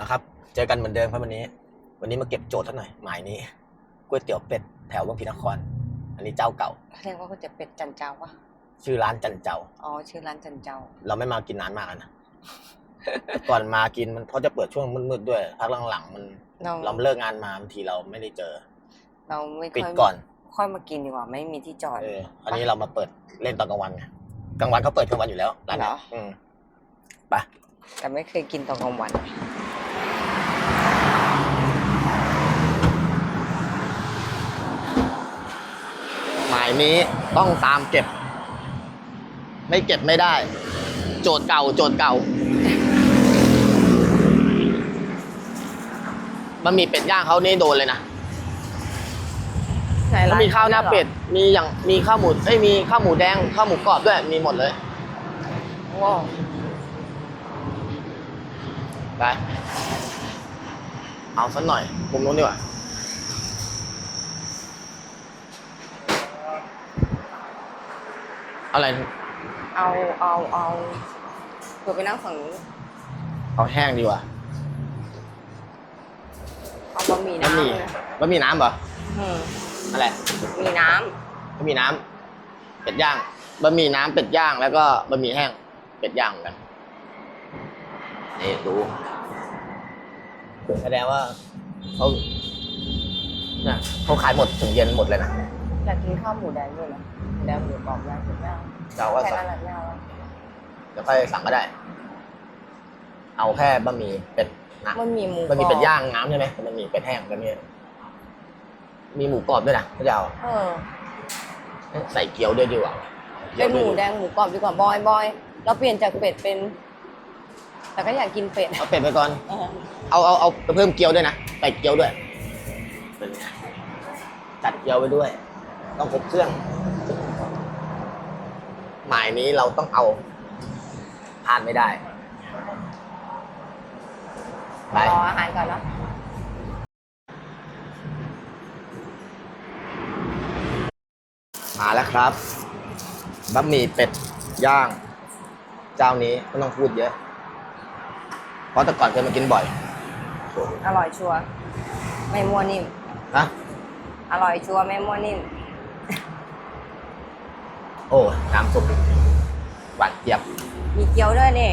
นะครับ เจอกันเหมือนเดิมครับวันนี้ วันนี้มาเก็บโจทย์สักหน่อยหมายนี้ก๋วยเตี๋ยวเป็ดแถวบางพีนคร อันนี้เจ้าเก่า เรียกว่าก๋วยเตี๋ยวเป็ดจันเจ้าวะชื่อร้านจันเจ้า อ๋อ ชื่อร้านจันเจ้า เราไม่มากินนานมากแล้วนะแต่ก่อนมากินมันเขาจะเปิดช่วงมืดๆด้วย พักหลังๆมันเราเราเลิกงานมาบางทีเราไม่ได้เจอ เราไม่ค่ปิดอยก่อน ค่อยมากินดีกว่าไม่มีที่จอดเอออันนี้เรามาเปิดเล่นตอนกลางวันไงกลางวันเขาเปิดกลางวันอยู่แล้วร้านนี้เหรออืมไปแต่ไม่เคยกินตอนกลางวัน หมาย นี้ต้องตามเก็บ ไม่เก็บไม่ได้ โจทย์เก่า โจทย์เก่ามันมีเป็ดย่างเขานี่โดนเลยนะในแล้วร้านมีข้าวหน้าเป็ด มีอย่างมีข้าวหมูเอ้ยมีข้าวหมูแดงข้าวหมูกรอบด้วยมีหมดเลยว้าวไปเอาสักหน่อยมุมนู้นดีกว่า อะไร เอาเอาเอาเผื่อไปนั่งฝั่งนู้นเอาแห้งดีกว่าเอาบะหมี่บะหมี่น้ำเลยบะหมี่น้ำเหรออืมอะไรมีน้บะหมี่น้ำเป็ดย่างบะหมี่น้ำเป็ดย่างแล้วก็บะหมี่แห้งเป็ดย่างเหมือนกันนี่ดูแสดงว่าเขาเนี่ยเขาขายหมดถึงเย็นหมดเลยนะำอยากกินข้าวหมูแดงด้วยนะหมู แดงหมูกรอบแดงถูกไหมเราก็แค่สั่งนั้นแหละไม่เอาแล้วเดี๋ยวค่อยสั่งก็ได้ เอาแค่บะหมี่เป็ดนะมันมีหมูบะหมี่เป็ดกรอบย่างน้ำใช่ไหมบะหมี่เป็ดแห้งก็มีมีหมูกรอบด้วยนะเขาจะเอาเออ ใส่เกี๊ยวด้วยดีกว่าเป็นหมูกี๊ยวแดวยงหมูกรอบดีกว่าบอยบอยเราเปลี่ยนจากเป็ดเป็น แต่ก็อยากกินเป็ดเอาเป็ดไปก่อน เออเอาเอาเอาไปเพิ่มเกี๊ยวด้วยนะใส่เกี๊ยวด้วยเป็นไงจัดเกี๊ยวไปด้วย ต้องครบเครื่อง หมายนี้เราต้องเอาพลาดไม่ได้ ไป รออาหารก่อนเนาะมาแล้วครับบะหมี่เป็ดย่าง เจ้านี้ไม่ต้องพูดเยอะ เพราะแต่ก่อนเคยมากินบ่อยอร่อยชัวร์ไม่มัวนิ่มนะอร่อยชัวร์ไม่มัวนิ่มโอ้น้ำซุปหวานเจี๊ยบ มีเกี๊ยวด้วยนี่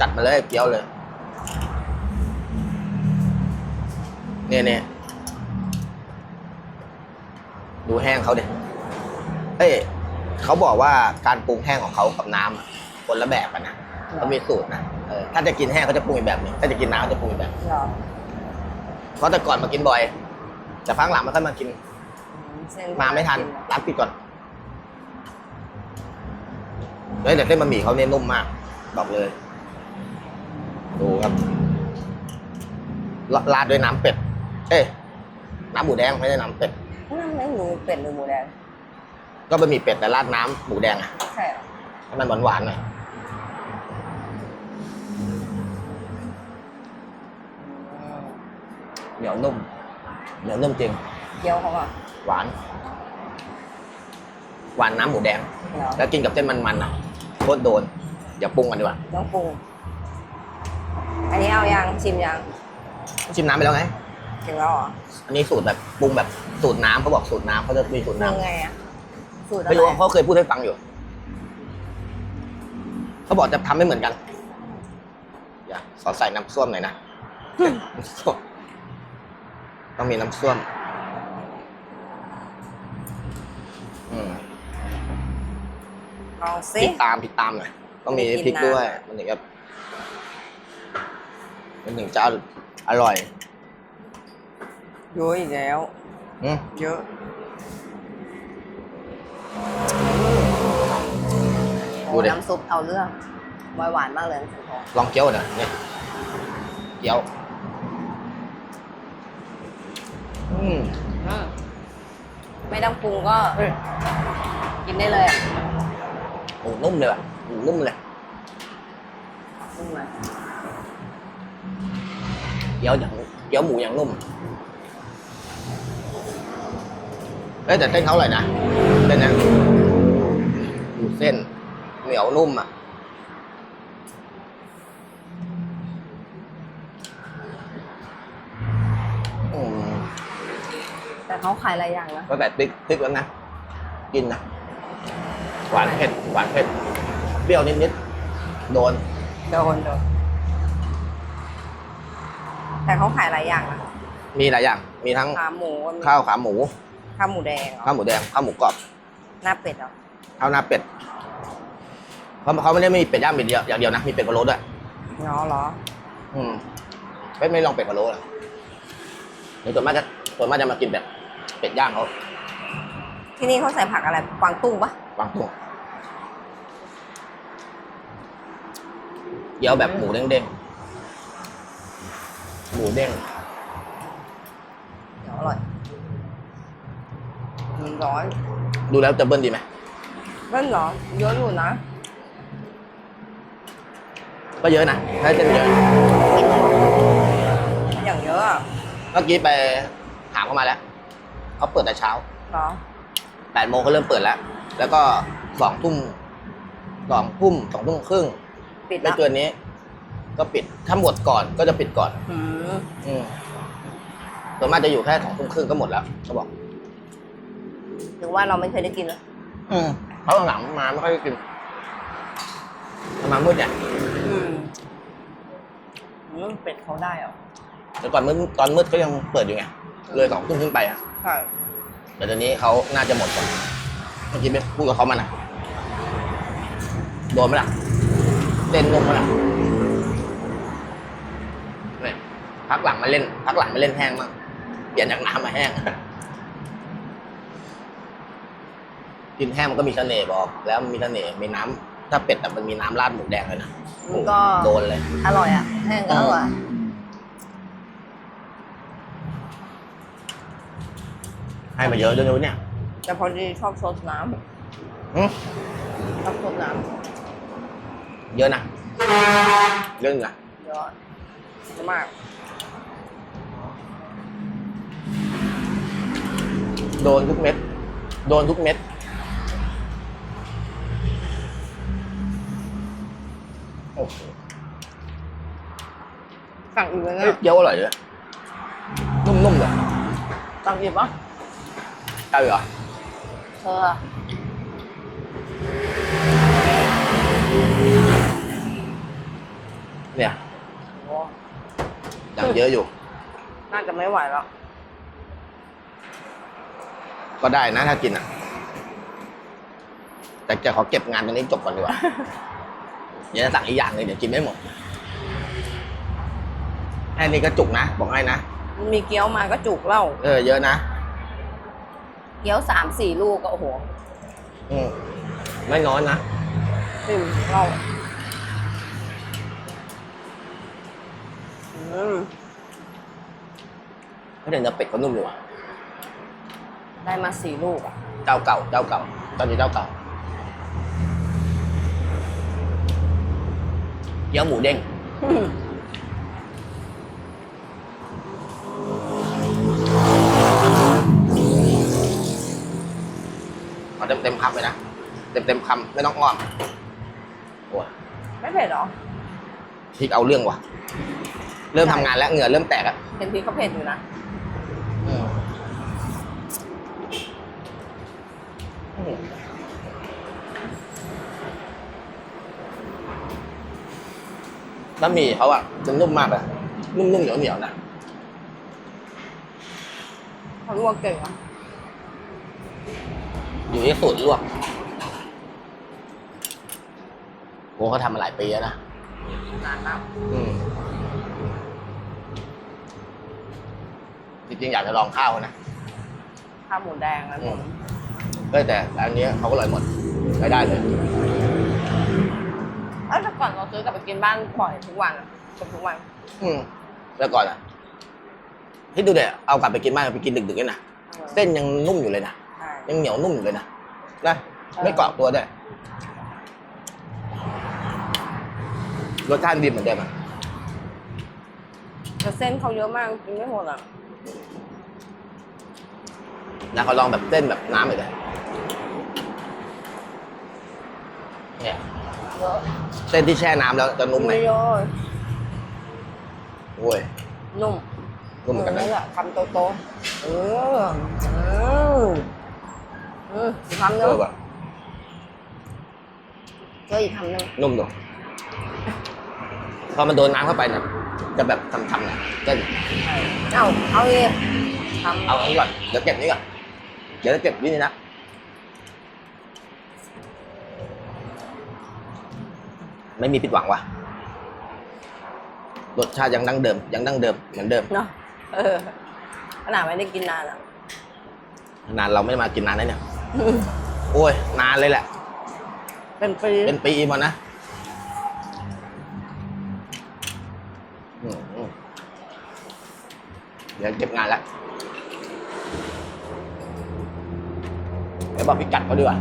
จัดมาเลยเกี๊ยวเลย เนี่ยเนี่ยดูแห้งเขาเด็เอ้ยเขาบอกว่าการปรุงแห้งของเขากับน้ำอะคนละแบบกันนะเขามีสูตรนะเออถ้าจะกินแห้งเขาจะปรุงอีกแบบหนึงถ้าจะกินน้ำเขาจะปรุงอีกแบบ เหรอเพราะแต่ก่อนมากินบ่อย แต่พักหลังไม่ค่อยมากินอืเส้นมาไม่ทันร้านปิดก่อน เฮ้ยแต่เส้นบะหมี่เขาเนี่ยนุ่มมาก บอกเลย ดูครับราราดด้วยน้ำเป็ด เอ้ยน้ำหมูแดงไม่ใช่น้ำเป็ดนั่นไม่หมูเป็ดหรือหมูแดง ก็บะหมี่เป็ดแต่ราดน้ำหมูแดงอะใช่เหรอให้มันหวานๆหน่อยเหนียวนุ่มเหนียวนุ่มจริงเกี๊ยวเขาอะหวาน หวานน้ำหมูแดงเหรอแล้วกินกับเส้นมันๆอะ โคตรโดนเดี๋ยวปรุงกันดีกว่าต้องปรุง อันนี้เอายังชิมยังชิมน้ำไปแล้วไง ถึงแล้วเหรออันนี้สูตรแบบปรุงแบบสูตรน้ำเขาบอกสูตรน้ำเขาจะมีสูตรปรุงน้ำไงอะสูตรอะไม่ไรรู้เขาเคยพูดให้ฟังอยู่ เขาบอกจะทำไม่เหมือนกัน อย่าขอใส่น้ำส้วมหน่อยนะน้ำส้วมต้องมีน้ำส้วม อืม ลองพสิริกตามพริกตามหน่อยต้องมีไม่พริกิกนน้ำด้วย มันถึงจะมันถึงจะอร่อยเยอะอีกแล้ว อืมเยอะ ดูดิ น้ำซุปเอาเรื่องหวานหวานๆมากเลยน้ำซุปเขาลองเกี๊ยวหน่อยเนี่ยเกี๊ยว อืมอืมไม่ต้องปรุงก็กินได้เลยอะ โอ้นุ่มเลยว่ะหมูนุ่มเลยนุ่มเลยเดี๋ยวอย่างเดี๋ยวหมูอย่างนุ่มเอ้ยแต่เส้นเขาอร่อยนะเส้นนะดูเส้นเหนียวนุ่มอะแต่เขาขายอะไรอย่างนะก็แต่ติ๊กติ๊กแล้วนะกินนะ หวานเผ็ดหวานเผ็ดเปรี้ยวนิดๆโดน โดนโดนแต่เขาขายหลายอย่างนะมีหลายอย่าง มีทั้งขาหมูก็มีข้าวขาหมู ข้าวหมูแดงเหรอข้าวหมูแดง ข้าวหมูกรอบ หน้าเป็ดเหรอข้าวหน้าเป็ดเขาเขาไม่ได้มีเป็ดย่างเป็ดเดียวอย่างเดียวนะ มีเป็ดพะโล้ด้วย เนาะเหรอ อืมไม่ไม่ลองเป็ดพะโล้เหรอเดี๋ยวส่วนมากจะส่วนมากจะมากินแบบ เป็ดย่างเขาที่นี่เขาใส่ผักอะไรกวางตุ้งปะ วางตัวเกี๊ยวแบบหมูเด้งๆ หมูเด้ง เดี๋ยวอร่อยมันร้อนดูแล้วจะเบิ้ลดีไหม เบิ้ลเหรอเยอะอยู่นะก็เยอะนะถ้าเส้นเยอะ อย่างเยอะอะเมื่อกี้ไปถามเข้ามาแล้ว เขาเปิดแต่เช้าเหรอ แปดโมงเขาเริ่มเปิดแล้ว แล้วก็สองทุ่มสองทุ่มสองทุ่มครึ่งปิดไม่แล้วเกินนี้ ก็ปิดถ้าหมดก่อนก็จะปิดก่อน อืมอืมส่วนมากจะอยู่แค่สองทุ่มครึ่งก็หมดแล้วเขาบอก หรือว่าเราไม่เคยได้กินเหรออืมเขาหลังๆมาไม่ค่อยได้กินมามืดเนี่ยอืมอืมเป็ดเขาได้เหรอแต่ก่อนมืดตอนมืดก็ยังเปิดอยู่ไงเลยสองทุ่มขึ้นไปอะใช่แต่ตอนนี้เขาน่าจะหมดก่อน เมื่อกี้ไปพูดกับเขามานะโดนไหมล่ะเต้นนุ่มไหมล่ะเนี่ยพักหลังมาเล่น พักหลังมาเล่นแห้งมากเปลี่ยนจากน้ำมาแห้งกินแห้งมันก็มีเสน่ห์บอก แล้วมันมีเสน่ห์มีน้ำถ้าเป็ดแต่มันมีน้ำราดหมูแดงเลยนะมันก็ โดนเลย อร่อยอะแห้งก็อร่อยให้มาเยอะด้วยนะเนี่ย แต่พอดีชอบซดน้หึำชอบซดน้เยอะนะเยอะอยู่นะำเยอะเยอะมากโดนทุกเม็ด โดนทุกเม็ด โอ้โหสั่งอีกเลยเฮ้ยนะเกี๊ยวอร่อยเลยนุ่มๆเลยสั่งอีกปะเอาอยู่เหรอ เธออะเนี่ยโอ้อย่างเยอะอยู่ น่าจะไม่ไหวแล้ว ก็ได้นะถ้ากินอะ แต่จะขอเก็บงานตรงนี้จบก่อนดีกว่าเดี๋ยวจะสั่งอีกอย่างหนึงเดี๋ยวกินไม่หมดแค่นี้ก็จุกนะ บอกให้นะมันมีเกี๊ยวมาก็จุกเล่าเออเยอะนะ เกี๊ยวสามสี่ลูกก็โอ้โหอืมไม่น้อยนะอิ่มเล่าอืมเพราะเดี๋ยวเนื้อเป็ดก็นุ่มอยู่อะได้มาสี่ลูกอะ เจ้าเก่าเจ้าเก่า ตอนนี้เจ้าเก่าเกี๊ยวหมูเด้ง เอาเต็มเต็มๆคำเลยนะ เต็มเต็มๆคำไม่ต้องอ้อมโอ้ยไม่เผ็ดเหรอพริกเอาเรื่องว่ะ เริ่มทำงานแล้วเหงื่อเริ่มแตกอะเห็นพริกเขาเผ็ดอยู่นะอืมอืมบะหมี่เขาอะจะนุ่มมากเลยนุ่มๆเหนียวเหนียวๆนะเขาลวกเก่งอะ อยู่ที่สูตรลวกโอ้เขาทำมาหลายปีแล้วนะนานมากอืมจริงๆอยากจะลองข้าวเขานะ ข้าวหมูแดงนะอืผมมเอ้ยแต่ร้านนี้เขาก็อร่อยหมดไม่ได้เลย เอ้ยแต่ก่อนเราซื้อกลับไปกินบ้านบ่อยทุกวันอะเกือบทุกวัน อืมแล้วก่อนอะที่ดูเดี๋ยเอากลับไปกินบ้านไปกินดึกๆเลยนะเส้นยังนุ่มอยู่เลยนะใช่ ยังเหนียวนุ่มอยู่เลยนะนะเออไม่กรอบตัวด้วยรสชาติดีเหมือนเดิมอะแต่เส้นเขาเยอะมากกินไม่หมดอะนะเขาลองแบบเส้นแบบน้ำเลยเลยเนี่ยเยอะเส้นที่แช่น้ำแล้วจะนุ่มไหมไม่เยอะโอ้ยนุ่มนุ่มเหมือนกันนะเออคำโตๆเอออืม อืมอีกคำหเอนึงอแบบเจออีกคำหนึงนุ่มดูพอมันโดนน้ำเข้าไปเนี่ยจะแบบทำๆเนี่ยจะเอาเอาเลยคำเอาอันนี้ก่อนเดี๋ยวเก็บนี้ก่อนเดี๋ยวจะเก็บนี่นะไม่มีผิดหวังว่ะรสชาติยังดั้งเดิม ยังดั้งเดิมเหมือนเดิม เนาะเออขนาดไม่ได้กินนานอะ นานเราไม่ได้มากินนานแล้วเนี่ย โอ้ย นานเลยแหละ เป็นปีเป็นปีมานะอืมอืมเดี๋ยวเก็บงานแล้วเดี๋ยวบอกพิกัดเขาดีกว่า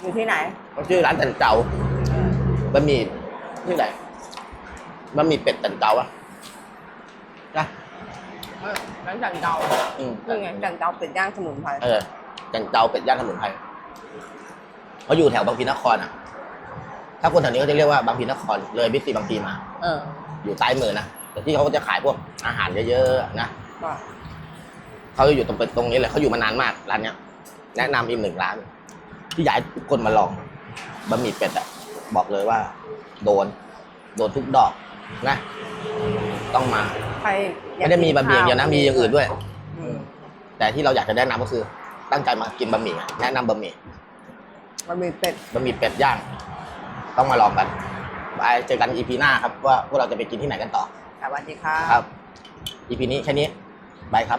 อยู่ที่ไหนเขาชื่อร้านตันเจ้าบะหมี่ที่ไหนบะหมี่เป็ดตันเจ้าอะนะเออ ร้านจันเจ้าอืมนี่ไงจันเจ้าเป็ดย่างสมุนไพรเออจันเจ้าเป็ดย่างสมุนไพรเขาอยู่แถวบางพลีนครอะ ถ้าคนแถวนี้ก็จะเรียกว่าบางพลีนคร เลยบิ๊กซีบางพลีมา เอออยู่ซ้ายมือนะแต่ที่เขาก็จะขายพวกอาหารเยอะๆนะก็เขาจะอยู่ตรงเป็นตรงนี้เลยเขาอยู่มานานมากร้านเนี้ย แนะนำอีกหนึ่งร้าน ที่อยากให้ทุกคนมาลองบะหมี่เป็ดอะบอกเลยว่า โดน โดนทุกดอกนะ ต้องมา ใครอยากไม่ได้มีบะหมี่อย่างเดียวนะมีอย่างอื่นด้วย อืมแต่ที่เราอยากจะแนะนำก็คือ ตั้งใจมากินบะหมี่อะแนะนำบะหมี่บะหมี่เป็ดบะหมี่เป็ดย่าง ต้องมาลองกันไปเจอกันอีพีหน้าครับว่าพวกเราจะไปกินที่ไหนกันต่อ สวัสดีค่ะ ครับ อีพีนี้แค่นี้บายครับ